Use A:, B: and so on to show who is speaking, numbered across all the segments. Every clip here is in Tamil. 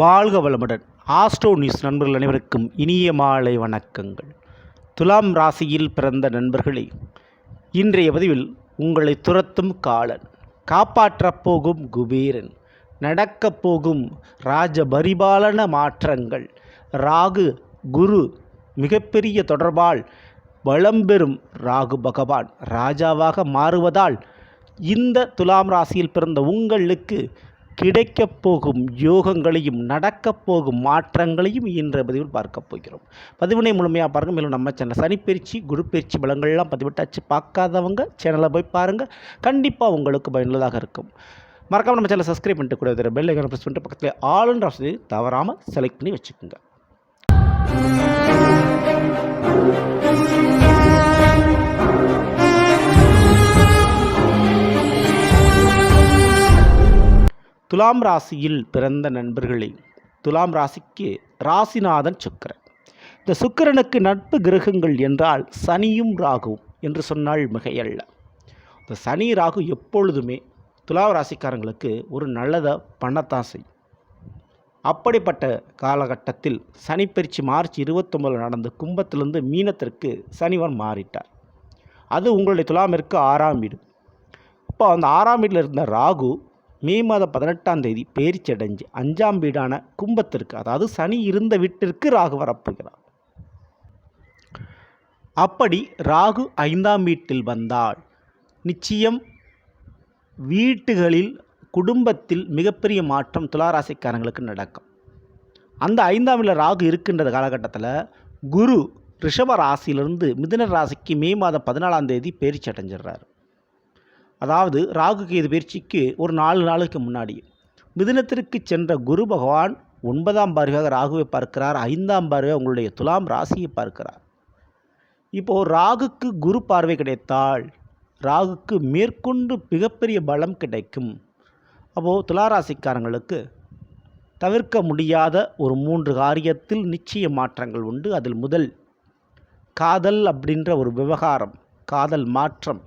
A: வாழ்க வளமுடன். ஆஸ்ட்ரோ நியூஸ் நண்பர்கள் அனைவருக்கும் இனிய மாலை வணக்கங்கள். துலாம் ராசியில் பிறந்த நண்பர்களே இன்றைய பதிவில் உங்களை துரத்தும் காலன் காப்பாற்றப் போகும் குபேரன் நடக்கப் போகும் ராஜ பரிபாலன மாற்றங்கள் ராகு குரு மிகப்பெரிய தொடர்பால் வளம் பெறும் ராகு பகவான் ராஜாவாக மாறுவதால் இந்த துலாம் ராசியில் பிறந்த உங்களுக்கு கிடைக்கப் போகும் யோகங்களையும் நடக்கப் போகும் மாற்றங்களையும் இன்றைய பதிவில் பார்க்க போகிறோம். பதிவினை முழுமையாக பாருங்கள். மேலும் நம்ம சேனல் சனிப்பயிற்சி குரு பயிற்சி பலங்கள்லாம் பதிவிட்டாச்சு. பார்க்காதவங்க சேனலை போய் பாருங்கள். கண்டிப்பாக உங்களுக்கு பயனுள்ளதாக இருக்கும். மறக்காமல் நம்ம சேனலை சப்ஸ்கிரைப் பண்ணிட்டு கூட பெல் ஐக்கான ப்ரெஸ் பண்ணிட்டு பக்கத்தில் ஆளுன்ற வசதி தவறாமல் செலக்ட் பண்ணி வச்சுக்கோங்க. துலாம் ராசியில் பிறந்த நண்பர்களே துலாம் ராசிக்கு ராசிநாதன் சுக்கிரன். இந்த சுக்கிரனுக்கு நட்பு கிரகங்கள் என்றால் சனியும் ராகுவும் என்று சொன்னால் மிகையல்ல. இந்த சனி ராகு எப்பொழுதுமே துலாம் ராசிக்காரங்களுக்கு ஒரு நல்லதை பண்ணத்தான் செய்யும். அப்படிப்பட்ட காலகட்டத்தில் சனிப்பயிற்சி மார்ச் இருபத்தொம்பதில் நடந்த கும்பத்திலிருந்து மீனத்திற்கு சனிவன் மாறிட்டார். அது உங்களுடைய துலாமிற்கு ஆறாம் வீடு. இப்போ அந்த ஆறாம் வீட்டில் இருந்த ராகு மே மாதம் பதினெட்டாம் தேதி பேரிச்சடைஞ்சு அஞ்சாம் வீடான கும்பத்திற்கு அதாவது சனி இருந்த வீட்டிற்கு ராகு வரப்போகிறார். அப்படி ராகு ஐந்தாம் வீட்டில் வந்தால் நிச்சயம் வீட்டுகளில் குடும்பத்தில் மிகப்பெரிய மாற்றம் துளாராசிக்காரங்களுக்கு நடக்கும். அந்த ஐந்தாம் வீட்டில் ராகு இருக்கின்ற காலகட்டத்தில் குரு ரிஷப ராசியிலிருந்து மிதுன ராசிக்கு மே மாதம் பதினாலாம் தேதி பேரிச்சடைஞ்சிடுறாரு. அதாவது ராகு கேது பயிற்சிக்கு ஒரு நாலு நாளுக்கு முன்னாடி. மிதுனத்திற்கு சென்ற குரு பகவான் ஒன்பதாம் பார்வையாக ராகுவை பார்க்கிறார். ஐந்தாம் பார்வையாக உங்களுடைய துலாம் ராசியை பார்க்கிறார். இப்போது ராகுக்கு குரு பார்வை கிடைத்தால் ராகுக்கு மேற்கொண்டு மிகப்பெரிய பலம் கிடைக்கும். அப்போது துளாராசிக்காரங்களுக்கு தவிர்க்க முடியாத ஒரு மூன்று காரியத்தில் நிச்சய மாற்றங்கள் உண்டு. அதில் முதல் காதல் அப்படின்ற ஒரு விவகாரம் காதல் மாற்றம்.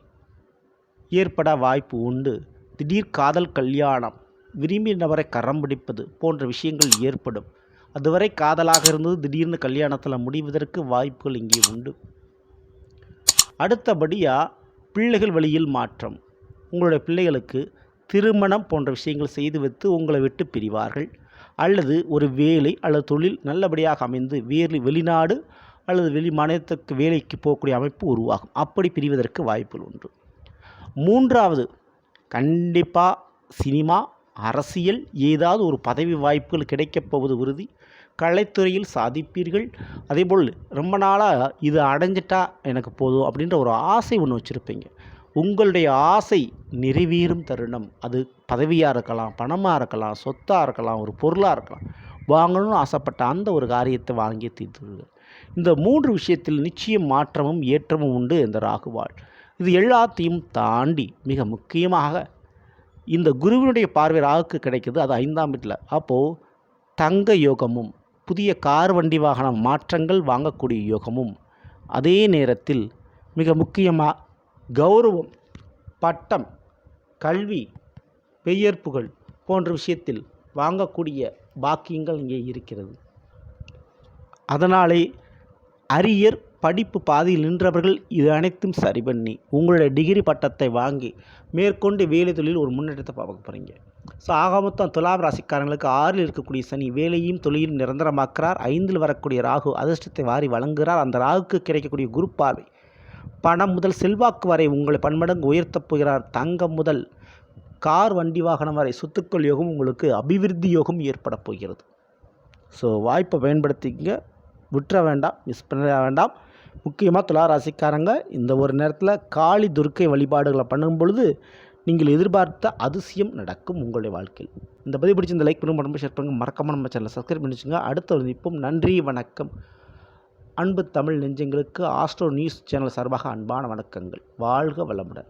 A: ஏற்பட வாய்ப்பு உண்டு. திடீர் காதல் கல்யாணம் விரும்பிய நபரை கரம் பிடிப்பது போன்ற விஷயங்கள் ஏற்படும். அதுவரை காதலாக இருந்தது திடீர்னு கல்யாணத்தில் முடிவதற்கு வாய்ப்புகள் இங்கே உண்டு. அடுத்தபடியாக பிள்ளைகள் வழியில் மாற்றம். உங்களுடைய பிள்ளைகளுக்கு திருமணம் போன்ற விஷயங்கள் செய்து வைத்து உங்களை விட்டு பிரிவார்கள். அல்லது ஒரு வேலை அல்லது தொழில் நல்லபடியாக அமைந்து வேறு வெளிநாடு அல்லது வெளி மாநிலத்துக்கு வேலைக்கு போகக்கூடிய அமைப்பு உருவாகும். அப்படி பிரிவதற்கு வாய்ப்புகள் உண்டு. மூன்றாவது கண்டிப்பாக சினிமா அரசியல் ஏதாவது ஒரு பதவி வாய்ப்புகள் கிடைக்கப் போவது உறுதி. கலைத்துறையில் சாதிப்பீர்கள். அதேபோல் ரொம்ப நாளாக இது அடைஞ்சிட்டா எனக்கு போதும் அப்படின்ற ஒரு ஆசை ஒன்று வச்சுருப்பீங்க. உங்களுடைய ஆசை நிறைவேறும் தருணம். அது பதவியாக இருக்கலாம் பணமாக இருக்கலாம் சொத்தாக இருக்கலாம் ஒரு பொருளாக இருக்கலாம். வாங்கணும்னு ஆசைப்பட்ட அந்த ஒரு காரியத்தை வாங்கி தீர்த்துருங்கள் இந்த மூன்று விஷயத்தில் நிச்சயம் மாற்றமும் ஏற்றமும் உண்டு இந்த ராகுவாள் இது எல்லாத்தையும் தாண்டி மிக முக்கியமாக இந்த குருவினுடைய பார்வை ராகுக்கு கிடைக்கிது அது ஐந்தாம் வீட்டில். அப்போது தங்க யோகமும் புதிய கார் வண்டி வாகனம் மாற்றங்கள் வாங்கக்கூடிய யோகமும் அதே நேரத்தில் மிக முக்கியமாக கௌரவம் பட்டம் கல்வி பெயர்ப்புகள் போன்ற விஷயத்தில் வாங்கக்கூடிய பாக்கியங்கள் இங்கே இருக்கிறது. அதனாலே அரியர் படிப்பு பாதியில் நின்றவர்கள் இது அனைத்தும் சரி பண்ணி உங்களுடைய டிகிரி பட்டத்தை வாங்கி மேற்கொண்டு வேலை தொழில் ஒரு முன்னேற்றத்தை பார்க்க போகிறீங்க ஸோ ஆக மொத்தம் துலாம் ராசிக்காரங்களுக்கு ஆறில் இருக்கக்கூடிய சனி வேலையும் தொழிலும் நிரந்தரமாக்குறார். ஐந்தில் வரக்கூடிய ராகு அதிர்ஷ்டத்தை வாரி வழங்குகிறார். அந்த ராகுக்கு கிடைக்கக்கூடிய குரு பார்வை பணம் முதல் செல்வாக்கு வரை உங்களை பன்மடங்கு உயர்த்தப் போகிறார். தங்கம் முதல் கார் வண்டி வாகனம் வரை சொத்துக்கள் யோகம் உங்களுக்கு அபிவிருத்தி யோகம் ஏற்பட போகிறது. ஸோ வாய்ப்பை பயன்படுத்திக்கங்க. விட்டுற வேண்டாம். மிஸ் பண்ண வேண்டாம். முக்கியமாக துளாராசிக்காரங்க இந்த ஒரு நேரத்தில் காளி துர்க்கை வழிபாடுகளை பண்ணும் பொழுது நீங்கள் எதிர்பார்த்த அதிசயம் நடக்கும் உங்களுடைய வாழ்க்கையில். இந்த பதிவு பிடிச்சி இந்த லைக் பண்ணுங்க உடம்பு ஷேர் பண்ணுங்கள் மறக்காமல் நம்ம சேனலை சப்ஸ்கிரைப் பண்ணிச்சுங்க அடுத்த ஒரு நன்றி வணக்கம். அன்பு தமிழ் நெஞ்சங்களுக்கு ஆஸ்ட்ரோ நியூஸ் சேனல் சார்பாக அன்பான வணக்கங்கள். வாழ்க வளமுடன்.